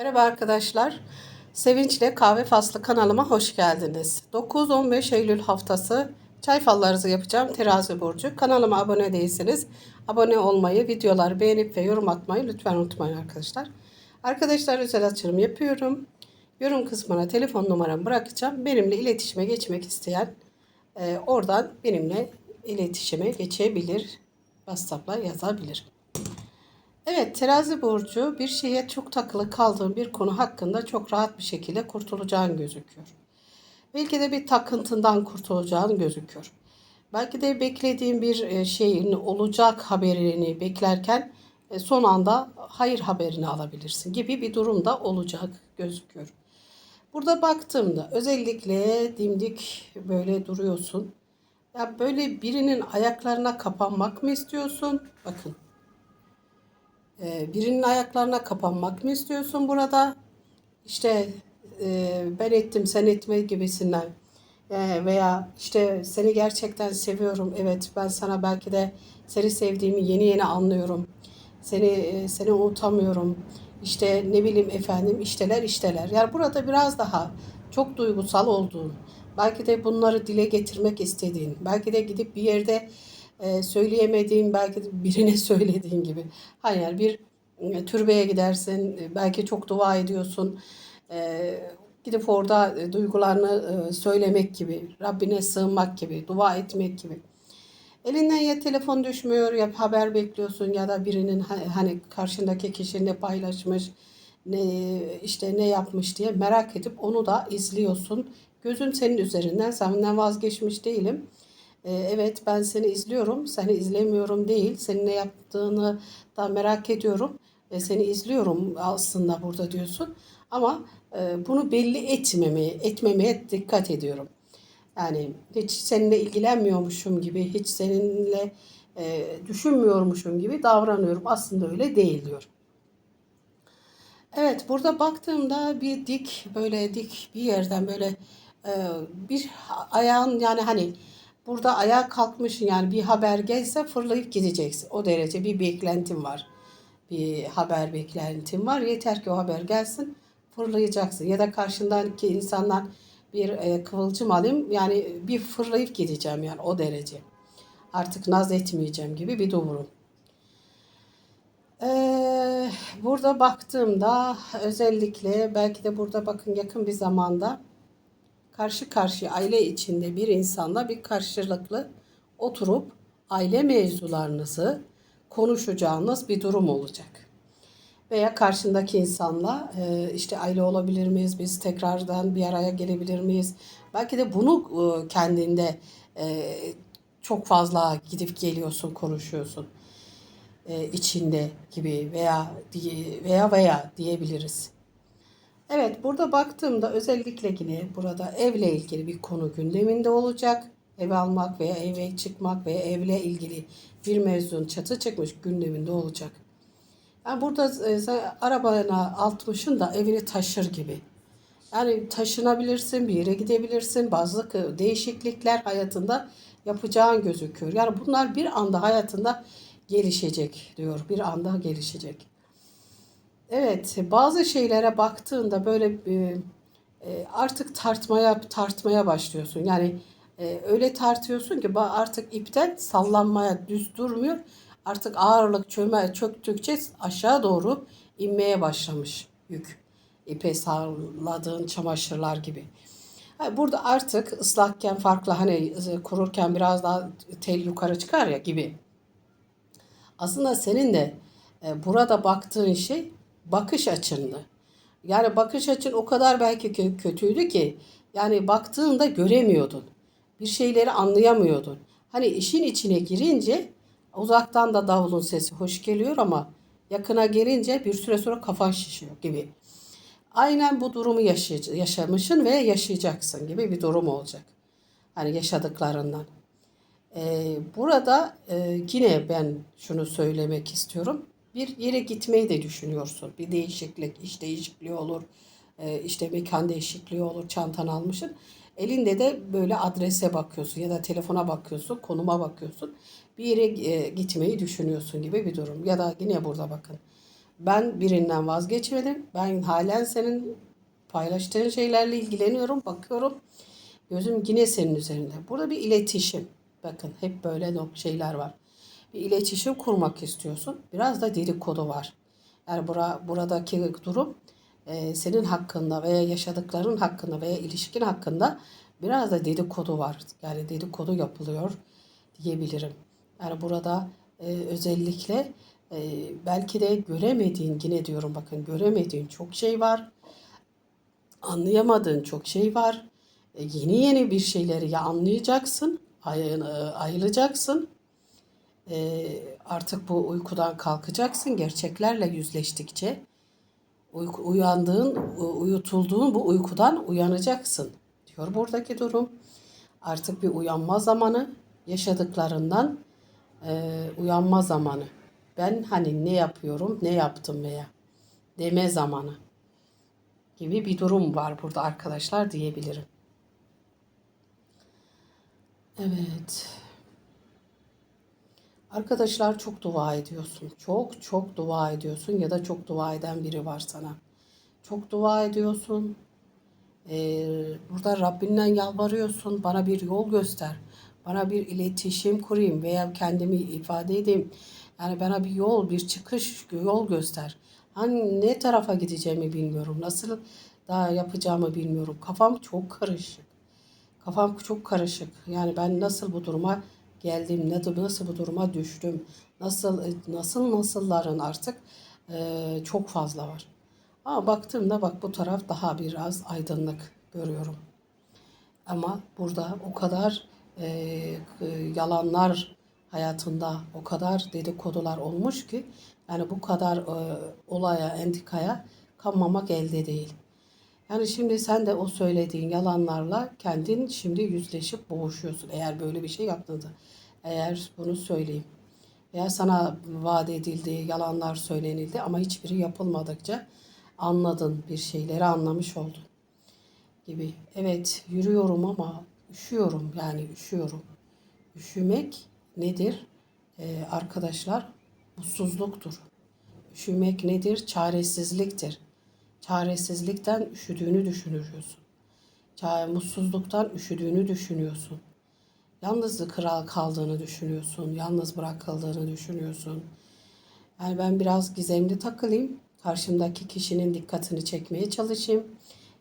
Merhaba arkadaşlar. Sevinçle Kahve Faslı kanalıma hoş geldiniz. 9-15 Eylül haftası çay fallarınızı yapacağım terazi burcu. Kanalıma abone değilseniz abone olmayı, videoları beğenip ve yorum atmayı lütfen unutmayın arkadaşlar. Arkadaşlar özel açılım yapıyorum. Yorum kısmına telefon numaramı bırakacağım. Benimle iletişime geçmek isteyen e, oradan benimle iletişime geçebilir. WhatsApp'la yazabilir. Evet, terazi burcu bir şeye çok takılı kaldığın bir konu hakkında çok rahat bir şekilde kurtulacağın gözüküyor. Belki de bir takıntından kurtulacağın gözüküyor. Belki de beklediğin bir e, şeyin olacak haberini beklerken e, son anda hayır haberini alabilirsin gibi bir durumda olacak gözüküyor. Burada baktığımda özellikle dimdik böyle duruyorsun. Ya böyle birinin ayaklarına kapanmak mı istiyorsun? Bakın birinin ayaklarına kapanmak mı istiyorsun burada? İşte e, ben ettim sen etme gibisinden Ee, veya işte seni gerçekten seviyorum. Evet ben sana belki de seni sevdiğimi yeni yeni anlıyorum. Seni e, seni unutamıyorum. İşte ne bileyim efendim işteler işteler. Yani burada biraz daha çok duygusal olduğun, belki de bunları dile getirmek istediğin, belki de gidip bir yerde e, söyleyemediğin belki birine söylediğin gibi. Hayır bir e, türbeye gidersin e, belki çok dua ediyorsun. E, gidip orada e, duygularını söylemek gibi, Rabbine sığınmak gibi, dua etmek gibi. Elinden ya telefon düşmüyor ya haber bekliyorsun ya da birinin hani karşındaki kişi ne paylaşmış, ne işte ne yapmış diye merak edip onu da izliyorsun. Gözün senin üzerinden, senden vazgeçmiş değilim. Ee, evet ben seni izliyorum, seni izlemiyorum değil. Senin ne yaptığını da merak ediyorum ve seni izliyorum aslında burada diyorsun. Ama e, bunu belli etmemeye, etmemeye dikkat ediyorum. Yani hiç seninle ilgilenmiyormuşum gibi, hiç seninle e, düşünmüyormuşum gibi davranıyorum. Aslında öyle değil diyor. Evet burada baktığımda bir dik böyle dik bir yerden böyle e, bir ayağın yani hani burada ayağa kalkmışsın yani bir haber gelse fırlayıp gideceksin. O derece bir beklentim var. Bir haber beklentim var. Yeter ki o haber gelsin fırlayacaksın. Ya da karşındaki insanlar bir e, kıvılcım alayım yani bir fırlayıp gideceğim yani o derece. Artık naz etmeyeceğim gibi bir durum. Ee, burada baktığımda özellikle belki de burada bakın yakın bir zamanda karşı karşıya aile içinde bir insanla bir karşılıklı oturup aile mevzularınızı konuşacağınız bir durum olacak. Veya karşındaki insanla e, işte aile olabilir miyiz, biz tekrardan bir araya gelebilir miyiz? Belki de bunu e, kendinde e, çok fazla gidip geliyorsun, konuşuyorsun içinde gibi veya veya veya diyebiliriz. Evet burada baktığımda özellikle yine burada evle ilgili bir konu gündeminde olacak. Ev almak veya eve çıkmak veya evle ilgili bir mevzunun çatı çıkmış gündeminde olacak. Yani burada e, arabana altmışın da evini taşır gibi. Yani taşınabilirsin, bir yere gidebilirsin. Bazı değişiklikler hayatında yapacağın gözüküyor. Yani bunlar bir anda hayatında gelişecek diyor. Bir anda gelişecek. Evet, bazı şeylere baktığında böyle e, e, artık tartmaya tartmaya başlıyorsun. Yani e, öyle tartıyorsun ki artık ipten sallanmaya düz durmuyor. Artık ağırlık çöme çöktükçe aşağı doğru inmeye başlamış yük. İpe salladığın çamaşırlar gibi. Burada artık ıslakken farklı hani kururken biraz daha tel yukarı çıkar ya gibi. Aslında senin de burada baktığın şey bakış açındı. Yani bakış açın o kadar belki kötüydü ki yani baktığında göremiyordun. Bir şeyleri anlayamıyordun. Hani işin içine girince uzaktan da davulun sesi hoş geliyor ama yakına gelince bir süre sonra kafan şişiyor gibi. Aynen bu durumu yaşamışsın ve yaşayacaksın gibi bir durum olacak. Hani yaşadıklarından. Ee, burada e, yine ben şunu söylemek istiyorum bir yere gitmeyi de düşünüyorsun. Bir değişiklik, iş değişikliği olur, e, işte mekan değişikliği olur, çantan almışsın. Elinde de böyle adrese bakıyorsun ya da telefona bakıyorsun, konuma bakıyorsun. Bir yere e, gitmeyi düşünüyorsun gibi bir durum. Ya da yine burada bakın. Ben birinden vazgeçmedim. Ben halen senin paylaştığın şeylerle ilgileniyorum, bakıyorum. Gözüm yine senin üzerinde. Burada bir iletişim. Bakın hep böyle şeyler var. Bir iletişim kurmak istiyorsun. Biraz da dedikodu var. Yani bura, buradaki durum e, senin hakkında veya yaşadıkların hakkında veya ilişkin hakkında biraz da dedikodu var. Yani dedikodu yapılıyor diyebilirim. Yani burada e, özellikle e, belki de göremediğin yine diyorum bakın göremediğin çok şey var. Anlayamadığın çok şey var. E, yeni yeni bir şeyleri ya anlayacaksın, ay, e, ayılacaksın. E, artık bu uykudan kalkacaksın gerçeklerle yüzleştikçe. Uyku, uyandığın, uyutulduğun bu uykudan uyanacaksın diyor buradaki durum. Artık bir uyanma zamanı, yaşadıklarından e, uyanma zamanı. Ben hani ne yapıyorum, ne yaptım veya deme zamanı gibi bir durum var burada arkadaşlar diyebilirim. Evet. Arkadaşlar çok dua ediyorsun. Çok çok dua ediyorsun ya da çok dua eden biri var sana. Çok dua ediyorsun. Ee, burada Rabbinden yalvarıyorsun. Bana bir yol göster. Bana bir iletişim kurayım veya kendimi ifade edeyim. Yani bana bir yol, bir çıkış yol göster. Hani ne tarafa gideceğimi bilmiyorum. Nasıl daha yapacağımı bilmiyorum. Kafam çok karışık. Kafam çok karışık. Yani ben nasıl bu duruma geldim, nasıl nasıl bu duruma düştüm, nasıl nasıl nasılların artık eee, çok fazla var. Ama baktığımda bak bu taraf daha biraz aydınlık görüyorum. Ama burada o kadar eee, yalanlar hayatında o kadar dedikodular olmuş ki yani bu kadar eee, olaya, entrikaya kanmamak elde değil. Yani şimdi sen de o söylediğin yalanlarla kendin şimdi yüzleşip boğuşuyorsun. Eğer böyle bir şey yaptığında. Eğer bunu söyleyeyim. Eğer sana vaat edildi, yalanlar söylenildi ama hiçbiri yapılmadıkça anladın bir şeyleri anlamış oldun gibi. Evet yürüyorum ama üşüyorum yani üşüyorum. Üşümek nedir? Ee, arkadaşlar mutsuzluktur. Üşümek nedir? Çaresizliktir. Çaresizlikten üşüdüğünü düşünüyorsun. Ça- mutsuzluktan üşüdüğünü düşünüyorsun. Yalnız kral kaldığını düşünüyorsun. Yalnız bırakıldığını düşünüyorsun. Yani ben biraz gizemli takılayım. Karşımdaki kişinin dikkatini çekmeye çalışayım.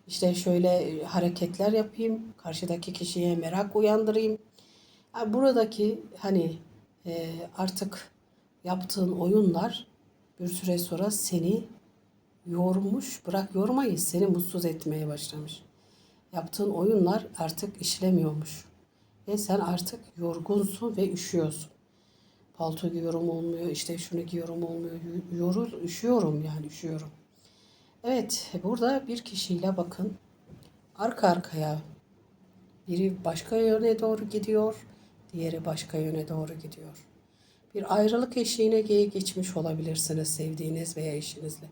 İşte şöyle e, hareketler yapayım. Karşıdaki kişiye merak uyandırayım. Yani buradaki hani e, artık yaptığın oyunlar bir süre sonra seni yormuş, bırak yormayı seni mutsuz etmeye başlamış. Yaptığın oyunlar artık işlemiyormuş. Ve sen artık yorgunsun ve üşüyorsun. Palto giyiyorum olmuyor, işte şunu giyiyorum olmuyor. Yorul, üşüyorum yani üşüyorum. Evet, burada bir kişiyle bakın. Arka arkaya biri başka yöne doğru gidiyor, diğeri başka yöne doğru gidiyor. Bir ayrılık eşiğine ge- geçmiş olabilirsiniz sevdiğiniz veya eşinizle.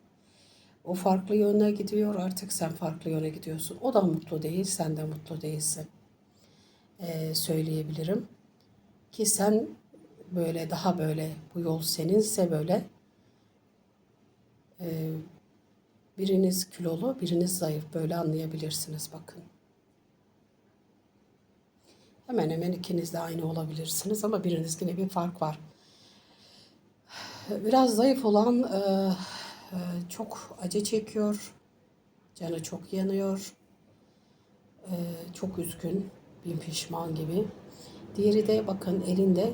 O farklı yöne gidiyor, artık sen farklı yöne gidiyorsun. O da mutlu değil, sen de mutlu değilsin. Ee, söyleyebilirim. Ki sen böyle daha böyle bu yol seninse böyle e, biriniz kilolu, biriniz zayıf böyle anlayabilirsiniz bakın. Hemen hemen ikiniz de aynı olabilirsiniz ama biriniz yine bir fark var. Biraz zayıf olan e, çok acı çekiyor, canı çok yanıyor, e, çok üzgün, bin pişman gibi. Diğeri de bakın elinde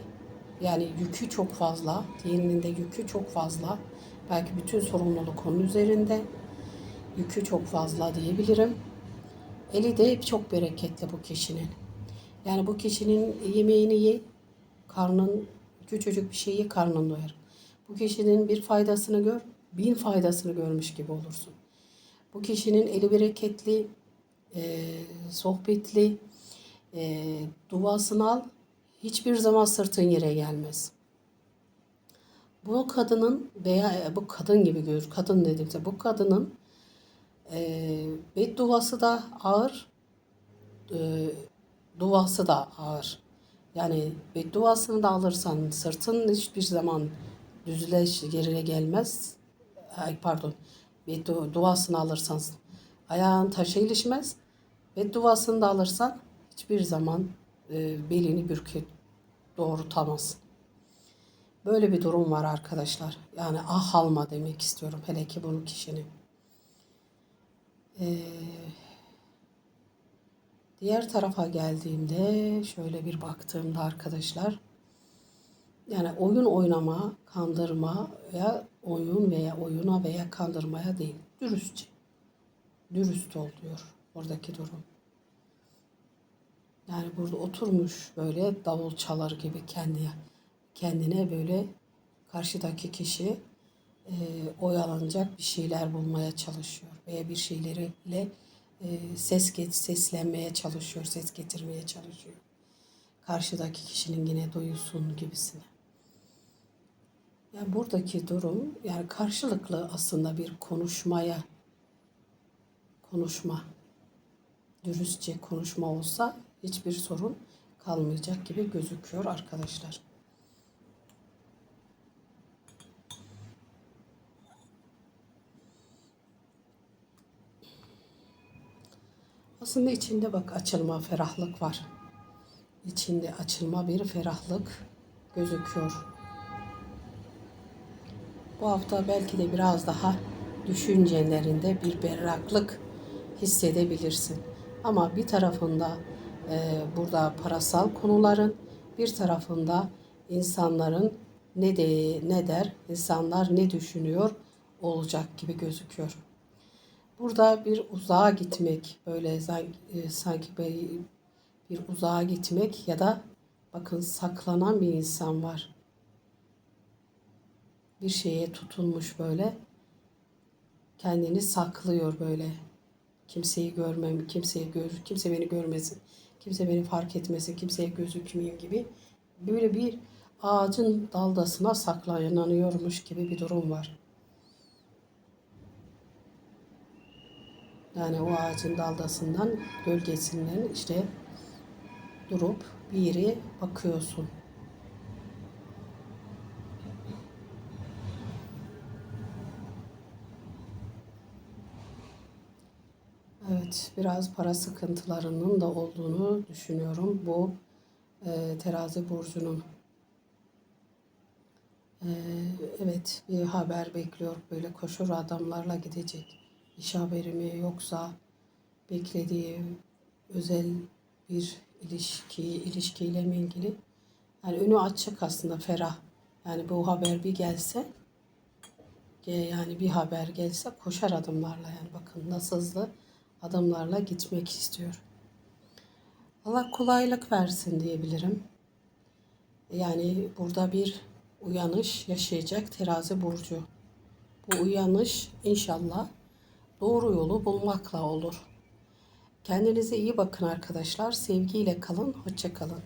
yani yükü çok fazla, diğerinin de yükü çok fazla. Belki bütün sorumluluk onun üzerinde. Yükü çok fazla diyebilirim. Eli de çok bereketli bu kişinin. Yani bu kişinin yemeğini ye, karnın küçücük bir şeyi karnın doyar. Bu kişinin bir faydasını gör, bin faydasını görmüş gibi olursun. Bu kişinin eli bereketli, e, sohbetli, e, duasını al, hiçbir zaman sırtın yere gelmez. Bu kadının veya bu kadın gibi görür, kadın dediğimde bu kadının e, bedduası da ağır, e, duası da ağır. Yani bedduasını da alırsan sırtın hiçbir zaman düzleş yerine gelmez. Ay pardon bir du- duasını alırsan ayağın taşa ilişmez ve duasını da alırsan hiçbir zaman e, belini bürkü doğrultamazsın. Böyle bir durum var arkadaşlar. Yani ah alma demek istiyorum hele ki bunu kişinin. Ee, diğer tarafa geldiğimde şöyle bir baktığımda arkadaşlar yani oyun oynama, kandırma veya oyun veya oyuna veya kandırmaya değil. Dürüstçe. Dürüst ol diyor oradaki durum. Yani burada oturmuş böyle davul çalar gibi kendine kendine böyle karşıdaki kişi e, oyalanacak bir şeyler bulmaya çalışıyor veya bir şeyleriyle e, ses get seslenmeye çalışıyor, ses getirmeye çalışıyor. Karşıdaki kişinin yine duyusun gibisine. Yani buradaki durum yani karşılıklı aslında bir konuşmaya konuşma dürüstçe konuşma olsa hiçbir sorun kalmayacak gibi gözüküyor arkadaşlar. Aslında içinde bak açılma, ferahlık var. İçinde açılma bir ferahlık gözüküyor. Bu hafta belki de biraz daha düşüncelerinde bir berraklık hissedebilirsin. Ama bir tarafında e, burada parasal konuların, bir tarafında insanların ne de ne der, insanlar ne düşünüyor olacak gibi gözüküyor. Burada bir uzağa gitmek, böyle sanki, e, sanki bir uzağa gitmek ya da bakın saklanan bir insan var. Bir şeye tutunmuş böyle. Kendini saklıyor böyle. Kimseyi görmem, kimseyi gör, kimse beni görmesin, kimse beni fark etmesin, kimseye gözükmeyeyim gibi. Böyle bir ağacın daldasına saklanıyormuş gibi bir durum var. Yani o ağacın daldasından gölgesinden işte durup bir yere bakıyorsun. Evet, biraz para sıkıntılarının da olduğunu düşünüyorum bu e, terazi burcunun. E, evet, bir haber bekliyor böyle koşur adamlarla gidecek. İş haberi mi yoksa beklediği özel bir ilişki, ilişkiyle mi ilgili? Yani önü açık aslında ferah. Yani bu haber bir gelse yani bir haber gelse koşar adımlarla yani bakın nasıl hızlı adımlarla gitmek istiyor. Allah kolaylık versin diyebilirim. Yani burada bir uyanış yaşayacak terazi burcu. Bu uyanış inşallah doğru yolu bulmakla olur. Kendinize iyi bakın arkadaşlar. Sevgiyle kalın, hoşça kalın.